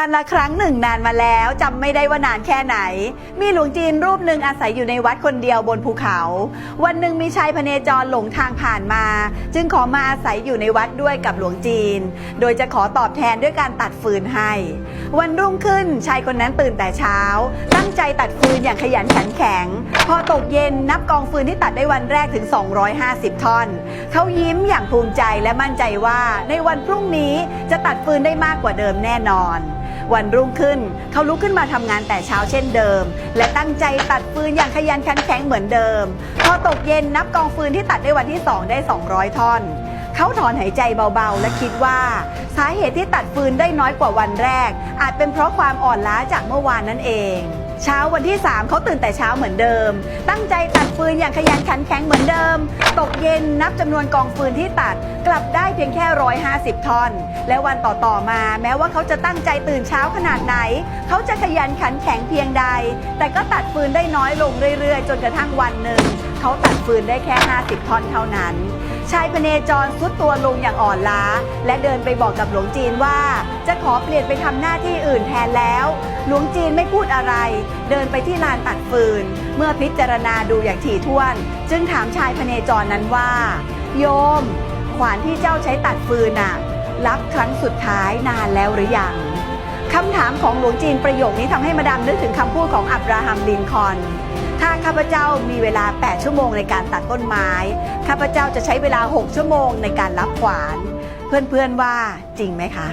การละครั้งหนึ่งนานมาแล้วจำไม่ได้ว่านานแค่ไหน มีหลวงจีนรูปหนึ่งอาศัยอยู่ในวัดคนเดียวบนภูเขา วันหนึ่งมีชายพเนจรหลงทางผ่านมา จึงขอมาอาศัยอยู่ในวัดด้วยกับหลวงจีน โดยจะขอตอบแทนด้วยการตัดฟืนให้ วันรุ่งขึ้นชายคนนั้นตื่นแต่เช้า ตั้งใจตัดฟืนอย่างขยันขันแข็ง พอตกเย็นนับกองฟืนที่ตัดได้วันแรกถึง 250 ท่อน เขายิ้มอย่างภูมิใจและมั่นใจว่า ในวันพรุ่งนี้จะตัดฟืนได้มากกว่าเดิมแน่นอน วันรุ่งขึ้น เขาลุกขึ้นมาทำงานแต่เช้าเช่นเดิม และตั้งใจตัดฟืนอย่างขยันขันแข็งเหมือนเดิม พอตกเย็นนับกองฟืนที่ตัดได้วันที่ 2 ได้ 200 ท่อน เขาถอนหายใจเบาๆ และคิดว่า สาเหตุที่ตัดฟืนได้น้อยกว่าวันแรก อาจเป็นเพราะความอ่อนล้าจากเมื่อวานนั่นเอง เช้าวันที่ 3 เขาตื่นแต่เช้าเหมือนเดิม ตั้งใจตัดฟืนอย่างขยันขันแข็งเหมือนเดิม ตกเย็นนับจำนวนกองฟืนที่ตัดกลับได้เพียงแค่ 150ท่อน และวันต่อๆมา แม้ว่าเขาจะตั้งใจตื่นเช้าขนาดไหน เขาจะขยันขันแข็งเพียงใด แต่ก็ตัดฟืนได้น้อยลงเรื่อยๆ จนกระทั่งวันหนึ่ง เขาตัดฟืนได้แค่ 50 ท่อนเท่านั้น ชายพเนจรสุดตัวลงอย่างอ่อนล้า และเดินไปบอกกับหลวงจีนว่า จะขอเปลี่ยนไปทำหน้าที่อื่นแทนแล้ว หลวงจีนไม่พูดอะไร เดินไปที่ลานตัดฟืน เมื่อพิจารณาดูอย่างถี่ถ้วน จึงถามชายพเนจรนั้นว่า โยม ขวานที่เจ้าใช้ตัดฟืนน่ะรับครั้งสุดท้ายนานแล้วหรือยังคำถามของหลวงจีนประโยคนี้ทำให้มาดามนึกถึงคำพูดของอับราฮัมลินคอน ถ้าข้าพเจ้ามีเวลา 8 ชั่วโมงในการตัดต้นไม้ ข้าพเจ้าจะใช้เวลา 6 ชั่วโมงในการรับขวาน เพื่อนๆว่าจริงไหมคะ